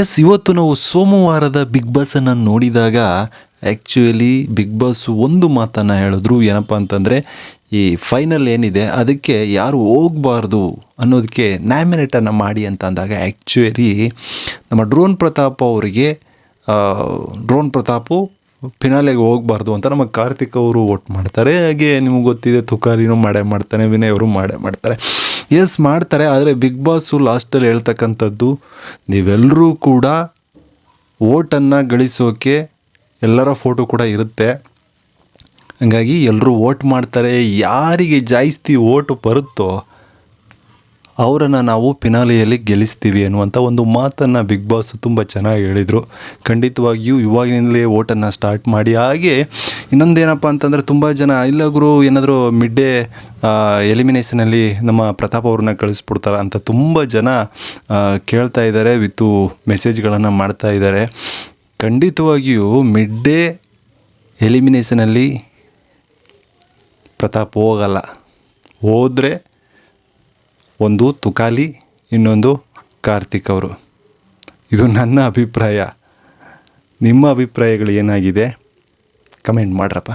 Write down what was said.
S ಇವತ್ತು ನಾವು ಸೋಮವಾರದ ಬಿಗ್ ಬಾಸನ್ನು ನೋಡಿದಾಗ ಆ್ಯಕ್ಚುಲಿ ಬಿಗ್ ಬಾಸ್ ಒಂದು ಮಾತನ್ನು ಹೇಳಿದ್ರು. ಏನಪ್ಪ ಅಂತಂದರೆ, ಈ ಫೈನಲ್ ಏನಿದೆ, ಅದಕ್ಕೆ ಯಾರು ಹೋಗಬಾರ್ದು ಅನ್ನೋದಕ್ಕೆ ನ್ಯಾಮಿನೇಟನ್ನು ಮಾಡಿ ಅಂತ ಅಂದಾಗ ಆ್ಯಕ್ಚುಲಿ ನಮ್ಮ ಡ್ರೋನ್ ಪ್ರತಾಪ್ ಅವರಿಗೆ ಡ್ರೋನ್ ಪ್ರತಾಪು ಫಿನಾಲೆಗೆ ಹೋಗ್ಬಾರ್ದು ಅಂತ ನಮ್ಮ ಕಾರ್ತಿಕ್ ಅವರು ಓಟ್ ಮಾಡ್ತಾರೆ. ಹಾಗೆ ನಿಮ್ಗೆ ಗೊತ್ತಿದೆ, ತುಕಾರಿನೂ ಮಾಡೇ ಮಾಡ್ತಾನೆ ವಿನಯ್ ಅವರು ಮಾಡೇ ಮಾಡ್ತಾರೆ. ಎಸ್ ಮಾಡ್ತಾರೆ, ಆದರೆ ಬಿಗ್ ಬಾಸು ಲಾಸ್ಟಲ್ಲಿ ಹೇಳ್ತಕ್ಕಂಥದ್ದು ನೀವೆಲ್ಲರೂ ಕೂಡ ಓಟನ್ನು ಗಳಿಸೋಕೆ ಎಲ್ಲರ ಫೋಟೋ ಕೂಡ ಇರುತ್ತೆ. ಹಂಗಾಗಿ ಎಲ್ಲರೂ ಓಟ್ ಮಾಡ್ತಾರೆ, ಯಾರಿಗೆ ಜಾಸ್ತಿ ಓಟು ಬರುತ್ತೋ ಅವರನ್ನು ನಾವು ಪಿನಾಲಿಯಲ್ಲಿ ಗೆಲ್ಲಿಸ್ತೀವಿ ಅನ್ನುವಂಥ ಒಂದು ಮಾತನ್ನು ಬಿಗ್ ಬಾಸ್ ತುಂಬ ಚೆನ್ನಾಗಿ ಹೇಳಿದರು. ಖಂಡಿತವಾಗಿಯೂ ಇವಾಗಿನಿಂದಲೇ ಓಟನ್ನು ಸ್ಟಾರ್ಟ್ ಮಾಡಿ. ಹಾಗೆ ಇನ್ನೊಂದೇನಪ್ಪ ಅಂತಂದರೆ ತುಂಬ ಜನ, ಇಲ್ಲ ಏನಾದರೂ ಮಿಡ್ ಡೇ ಎಲಿಮಿನೇಷನಲ್ಲಿ ನಮ್ಮ ಪ್ರತಾಪ್ ಅವ್ರನ್ನ ಕಳಿಸ್ಬಿಡ್ತಾರ ಅಂತ ತುಂಬ ಜನ ಕೇಳ್ತಾ ಇದ್ದಾರೆ, ವಿತ್ತು ಮೆಸೇಜ್ಗಳನ್ನು ಮಾಡ್ತಾ ಇದ್ದಾರೆ. ಖಂಡಿತವಾಗಿಯೂ ಮಿಡ್ ಡೇ ಎಲಿಮಿನೇಷನಲ್ಲಿ ಪ್ರತಾಪ್ ಹೋಗಲ್ಲ. ಹೋದರೆ ಒಂದು ತುಕಾಲಿ ಇನ್ನೊಂದು ಕಾರ್ತಿಕ್ ಅವರು. ಇದು ನನ್ನ ಅಭಿಪ್ರಾಯ. ನಿಮ್ಮ ಅಭಿಪ್ರಾಯಗಳು ಏನಾಗಿದೆ? ಕಮೆಂಟ್ ಮಾಡ್ರಪ್ಪ.